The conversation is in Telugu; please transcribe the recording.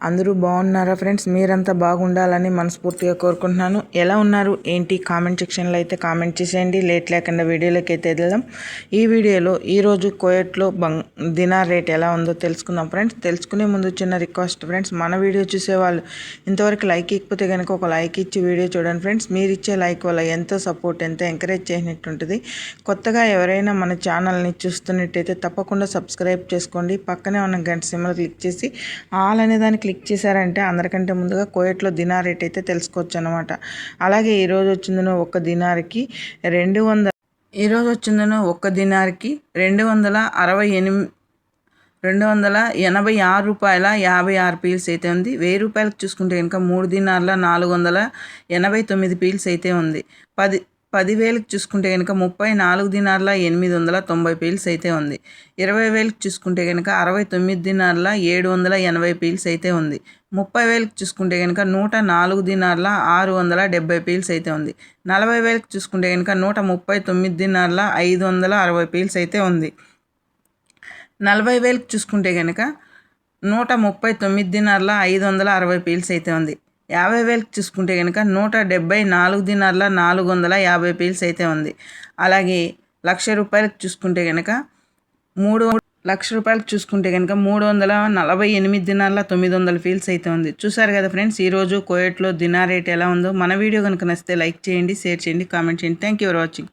అందరూ బాగున్నారా ఫ్రెండ్స్? మీరంతా బాగుండాలని మనస్ఫూర్తిగా కోరుకుంటున్నాను. ఎలా ఉన్నారు? ఏంటి? కామెంట్ సెక్షన్లో అయితే కామెంట్ చేసేయండి. లేట్ లేకుండా వీడియోలోకి అయితే వెళ్దాం. ఈ వీడియోలో ఈరోజు కోయట్లో బంగ్ దినార్ రేట్ ఎలా ఉందో తెలుసుకుందాం ఫ్రెండ్స్. తెలుసుకునే ముందు చిన్న రిక్వెస్ట్ ఫ్రెండ్స్. మన వీడియో చూసేవాళ్ళు ఇంతవరకు లైక్ ఇకపోతే కనుక ఒక లైక్ ఇచ్చి వీడియో చూడండి ఫ్రెండ్స్. మీరు ఇచ్చే లైక్ వల్ల ఎంతో సపోర్ట్ ఎంతో ఎంకరేజ్ చేసినట్టుంటుంది. కొత్తగా ఎవరైనా మన ఛానల్ని చూస్తున్నట్టయితే తప్పకుండా సబ్స్క్రైబ్ చేసుకోండి. పక్కనే ఉన్న గంట సిమ్మలు క్లిక్ చేసి ఆల్ అనే దానికి క్లిక్ చేశారంటే అందరికంటే ముందుగా కోయట్లో దినార్ రేట్ అయితే తెలుసుకోవచ్చు అనమాట అలాగే ఈరోజు వచ్చిందను ఒక్క దినార్కి రెండు వందల ఈరోజు వచ్చిందను ఒక్క దినార్కి రెండు వందల అరవై ఎనిమిది రెండు వందల ఎనభై ఆరు రూపాయల యాభై ఆరు పీల్స్ అయితే ఉంది. వెయ్యి రూపాయలకు చూసుకుంటే కనుక మూడు దినార్ల నాలుగు వందల ఎనభై తొమ్మిది పీల్స్ అయితే ఉంది. పది పదివేలకు చూసుకుంటే కనుక ముప్పై నాలుగు దినార్ల ఎనిమిది వందల తొంభై పీల్స్ అయితే ఉంది. ఇరవై వేలకు చూసుకుంటే కనుక అరవై తొమ్మిది దినార్ల ఏడు వందల ఎనభై పీల్స్ అయితే ఉంది. ముప్పై వేలకు చూసుకుంటే కనుక నూట నాలుగు దినార్ల ఆరు వందల డెబ్బై పీల్స్ అయితే ఉంది. నలభై వేలకు చూసుకుంటే కనుక నూట ముప్పై తొమ్మిది దినార్ల ఐదు వందల అరవై పీల్స్ అయితే ఉంది. నలభై వేలకు చూసుకుంటే కనుక నూట ముప్పై తొమ్మిది దినార్ల ఐదు వందల అరవై పీల్స్ అయితే ఉంది. యాభై వేలకు చూసుకుంటే కనుక నూట డెబ్బై నాలుగు దినార్ల నాలుగు వందల యాభై పీల్స్ అయితే ఉంది. అలాగే లక్ష రూపాయలకు చూసుకుంటే కనుక మూడు లక్ష రూపాయలకు చూసుకుంటే కనుక మూడు వందల నలభై ఎనిమిది దినాల తొమ్మిది వందల ఫీల్స్ అయితే ఉంది. చూసారు కదా ఫ్రెండ్స్ ఈరోజు కోయట్లో దినా రేట్ ఎలా ఉందో? మన వీడియో కనుక నచ్చితే లైక్ చేయండి షేర్ చేయండి కామెంట్ చేయండి. Thank you for watching